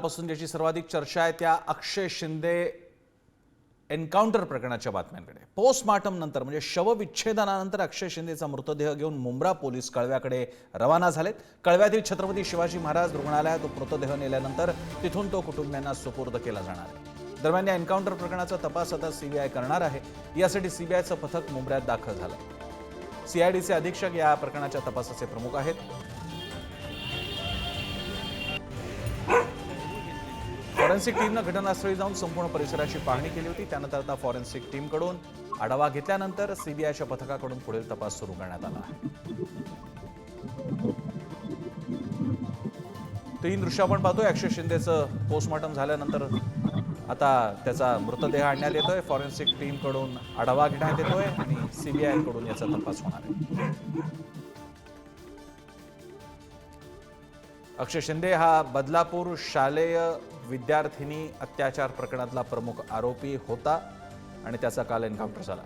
कालपासून ज्याची सर्वाधिक चर्चा आहे त्या अक्षय शिंदे एन्काउंटर प्रकरणाच्या बातम्यांकडे. पोस्टमार्टम नंतर म्हणजे शवविच्छेदनानंतर अक्षय शिंदेचा मृतदेह घेऊन मुंब्रा पोलीस कळव्याकडे रवाना झालेत. कळव्यातील छत्रपती शिवाजी महाराज रुग्णालयात तो मृतदेह नेल्यानंतर तिथून तो कुटुंबियांना सुपूर्द केला जाणार आहे. दरम्यान या एन्काउंटर प्रकरणाचा तपास आता सीबीआय करणार आहे. यासाठी सीबीआयचं पथक मुंबऱ्यात दाखल झालं सीआयडीचे अधीक्षक या प्रकरणाच्या तपासाचे प्रमुख आहेत. फॉरेन्सिक टीमनं घटनास्थळी जाऊन संपूर्ण परिसराची पाहणी केली होती. त्यानंतर आता फॉरेन्सिक टीमकडून आढावा घेतल्यानंतर सीबीआयच्या पथकाकडून पुढील तपास सुरू करण्यात आला. तीन दृश्य आपण पाहतोय. अक्षय शिंदेचं पोस्टमॉर्टम झाल्यानंतर आता त्याचा मृतदेह आणण्यात येतोय. फॉरेन्सिक टीमकडून आढावा घेण्यात येतोय आणि सीबीआयकडून याचा तपास होणार आहे. अक्षय शिंदे हा बदलापूर शालेय विद्यार्थिनी अत्याचार प्रकरणातला प्रमुख आरोपी होता आणि त्याचा काल एन्काउंटर झाला.